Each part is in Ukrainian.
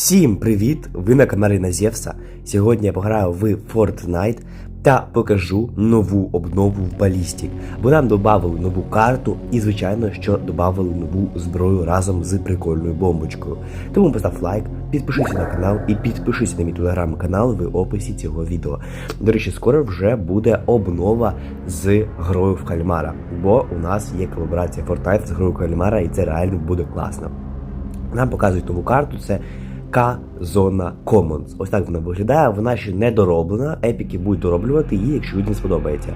Всім привіт! Ви на каналі Назєвса. Сьогодні я пограю в Fortnite та покажу нову обнову в Ballistic. Бо нам додали нову карту і, звичайно, що додали нову зброю разом з прикольною бомбочкою. Тому постав лайк, підпишися на канал і підпишися на мій телеграм-канал в описі цього відео. До речі, скоро вже буде обнова з грою в кальмара, бо у нас є колаборація Fortnite з грою кальмара, і це реально буде класно. Нам показують нову карту. Це К-зона Commons. Ось так вона виглядає. Вона ще не дороблена. Епіки будуть дороблювати її, якщо людям сподобається.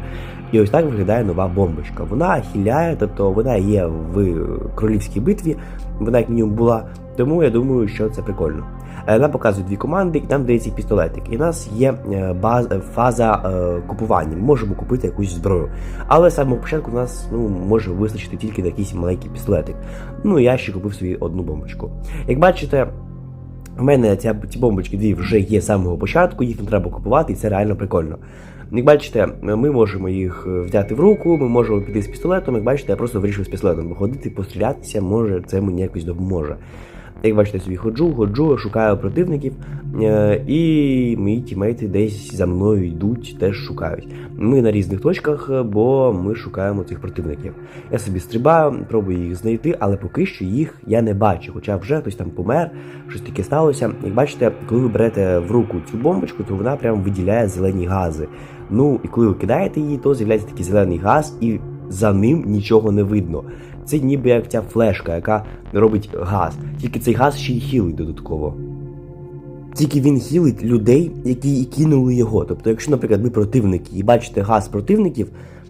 І ось так виглядає нова бомбочка. Вона хиляє, тобто вона є в королівській битві. Вона як мінімум була. Тому я думаю, що це прикольно. Е, Нам показують дві команди, і нам дається пістолетик. І у нас є е, баз, фаза е, купування. Ми можемо купити якусь зброю. Але з самого початку у нас ну, може вистачити тільки на якийсь маленький пістолетик. Ну я ще купив собі одну бомбочку. Як бачите, у мене ця, ці бомбочки дві вже є з самого початку, їх не треба купувати, і це реально прикольно. Як бачите, ми можемо їх е, взяти в руку, ми можемо піти з пістолетом. Як бачите, я просто вирішив з пістолетом виходити, пострілятися, може це мені якось допоможе. Як бачите, собі ходжу, ходжу, шукаю противників, е, і мої тімейти десь за мною йдуть, теж шукають. Ми на різних точках, бо ми шукаємо цих противників. Я собі стрибаю, пробую їх знайти, але поки що їх я не бачу. Хоча вже хтось там помер, щось таке сталося. Як бачите, коли ви берете в руку цю бомбочку, то вона прям виділяє зелені гази. Ну і коли ви кидаєте її, то з'являється такий зелений газ, і за ним нічого не видно. Це ніби як ця флешка, яка робить газ. Тільки цей газ ще й хілить додатково. Тільки він хілить людей, які і кинули його. Тобто, якщо, наприклад, ви противники і бачите газ противників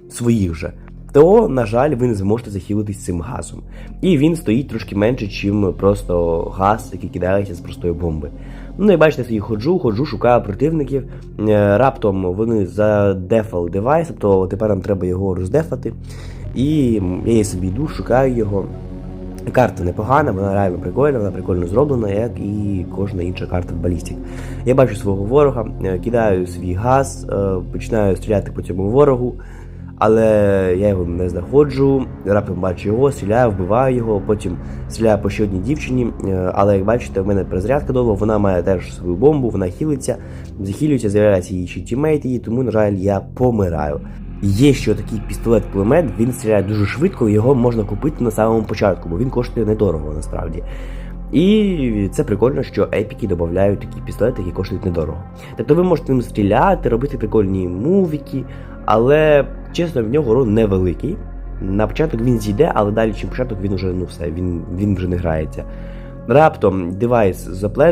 своїх же, то, на жаль, ви не зможете захилитись цим газом. І він стоїть трошки менше, ніж просто газ, який кидається з простої бомби. Ну і бачите, я ходжу, ходжу, шукаю противників. Е, Раптом вони задефали девайс, тобто тепер нам треба його роздефати. І я собі йду, шукаю його. Карта непогана, вона реально прикольна, вона прикольно зроблена, як і кожна інша карта в Ballistic. Я бачу свого ворога, е, кидаю свій газ, е, починаю стріляти по цьому ворогу, але я його не знаходжу. Раптом бачу його, стріляю, вбиваю його, потім стріляю по ще одній дівчині. е, Але як бачите, в мене перезарядка довго, вона має теж свою бомбу, вона хилиться, захилюється, з'являється її ще тімейт її, тому, на жаль, я помираю. Є ще такий пістолет-кулемет, він стріляє дуже швидко, його можна купити на самому початку, бо він коштує недорого насправді. І це прикольно, що епіки додають такі пістолети, які коштують недорого. Тобто ви можете ним стріляти, робити прикольні мувіки, але чесно, в нього урон невеликий. На початок він зійде, але далі чим початок він вже ну все, він, він вже не грається. Раптом девайс запле